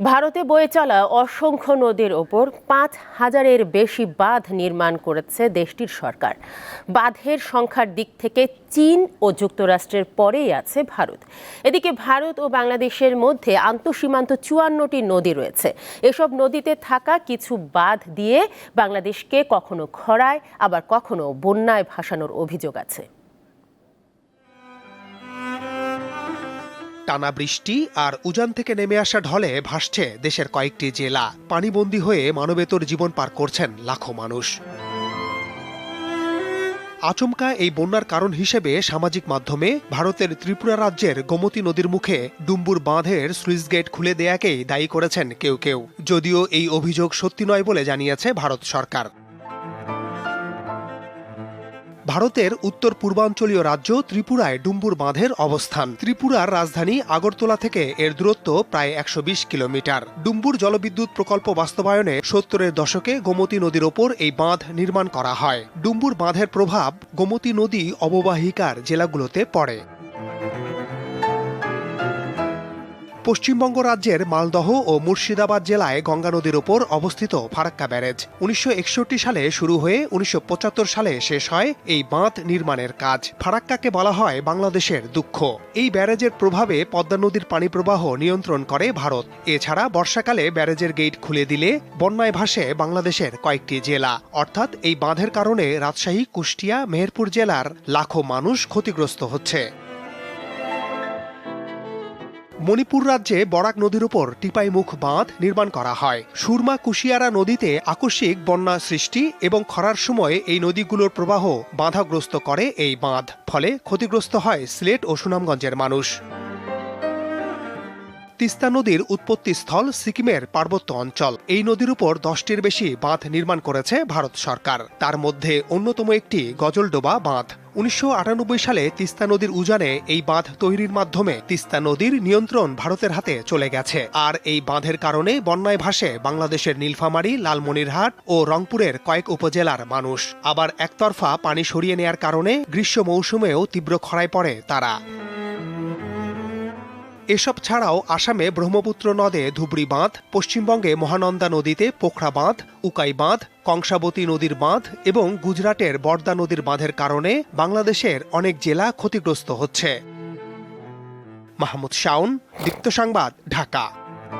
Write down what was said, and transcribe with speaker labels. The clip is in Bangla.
Speaker 1: ভারতে বয়ে চলা অসংখ্য নদীর ওপর পাঁচ হাজারের বেশি বাঁধ নির্মাণ করেছে দেশটির সরকার। বাঁধের সংখ্যার দিক থেকে চীন ও যুক্তরাষ্ট্রের পরেই আছে ভারত। এদিকে ভারত ও বাংলাদেশের মধ্যে আন্তঃসীমান্ত চুয়ান্নটি নদী রয়েছে। এসব নদীতে থাকা কিছু বাঁধ দিয়ে বাংলাদেশকে কখনো খরায়, আবার কখনো বন্যায় ভাসানোর অভিযোগ আছে।
Speaker 2: টানা বৃষ্টি আর উজান থেকে নেমে আসা ঢলে ভাসছে দেশের কয়েকটি জেলা। পানিবন্দী হয়ে মানবেতর জীবন পার করছেন লাখো মানুষ। আচমকা এই বন্যার কারণ হিসেবে সামাজিক মাধ্যমে ভারতের ত্রিপুরা রাজ্যের গোমতী নদীর মুখে ডুম্বুর বাঁধের সুইচ গেট খুলে দেয়াকেই দায়ী করেছেন কেউ কেউ। যদিও এই অভিযোগ সত্যি নয় বলে জানিয়েছে ভারত সরকার। ভারতের উত্তর পূর্বাঞ্চলীয় রাজ্য ত্রিপুরায় ডুম্বুর বাঁধের অবস্থান। ত্রিপুরার রাজধানী আগরতলা থেকে এর দূরত্ব প্রায় একশো বিশ কিলোমিটার। ডুম্বুর জলবিদ্যুৎ প্রকল্প বাস্তবায়নে সত্তরের দশকে গোমতী নদীর ওপর এই বাঁধ নির্মাণ করা হয়। ডুম্বুর বাঁধের প্রভাব গোমতী নদী অববাহিকার জেলাগুলোতে পড়ে। পশ্চিমবঙ্গ রাজ্যের মালদহ ও মুর্শিদাবাদ জেলায় গঙ্গা নদীর ওপর অবস্থিত ফারাক্কা ব্যারেজ। উনিশশো একষট্টি সালে শুরু হয়ে উনিশশো পঁচাত্তর সালে শেষ হয় এই বাঁধ নির্মাণের কাজ। ফারাক্কাকে বলা হয় বাংলাদেশের দুঃখ। এই ব্যারেজের প্রভাবে পদ্মা নদীর পানি প্রবাহ নিয়ন্ত্রণ করে ভারত। এছাড়া বর্ষাকালে ব্যারেজের গেট খুলে দিলে বন্যায় ভাসে বাংলাদেশের কয়েকটি জেলা। অর্থাৎ এই বাঁধের কারণে রাজশাহী, কুষ্টিয়া, মেহেরপুর জেলার লাখো মানুষ ক্ষতিগ্রস্ত হচ্ছে। মণিপুর রাজ্যে বরাক নদীর উপর টিপাইমুখ বাঁধ নির্মাণ করা হয়। সুরমা কুশিয়ারা নদীতে আকস্মিক বন্যা সৃষ্টি এবং খরার সময় এই নদীগুলোর প্রবাহ বাধাগ্রস্ত করে এই বাঁধ। ফলে ক্ষতিগ্রস্ত হয় সিলেট ও সুনামগঞ্জের মানুষ। তিস্তা নদীর উৎপত্তিস্থল সিকিমের পার্বত্য অঞ্চল। এই নদীর উপর দশটির বেশি বাঁধ নির্মাণ করেছে ভারত সরকার। তার মধ্যে অন্যতম একটি গজলডোবা বাঁধ। উনিশশো আটানব্বই সালে তিস্তা নদীর উজানে এই বাঁধ তৈরির মাধ্যমে তিস্তা নদীর নিয়ন্ত্রণ ভারতের হাতে চলে গেছে। আর এই বাঁধের কারণে বন্যায় ভাসে বাংলাদেশের নীলফামারী, লালমনিরহাট ও রংপুরের কয়েক উপজেলার মানুষ। আবার একতরফা পানি সরিয়ে নেয়ার কারণে গ্রীষ্ম মৌসুমেও তীব্র খরায় পড়ে তারা। এসব ছাড়াও আসামে ব্রহ্মপুত্র নদে ধুবড়ি বাঁধ, পশ্চিমবঙ্গে মহানন্দা নদীতে পোখরা বাঁধ, উকাই বাঁধ, কংসাবতী নদীর বাঁধ এবং গুজরাটের বর্দা নদীর বাঁধের কারণে বাংলাদেশের অনেক জেলা ক্ষতিগ্রস্ত হচ্ছে। মাহমুদ শাউন দীপ্ত সংবাদ, ঢাকা।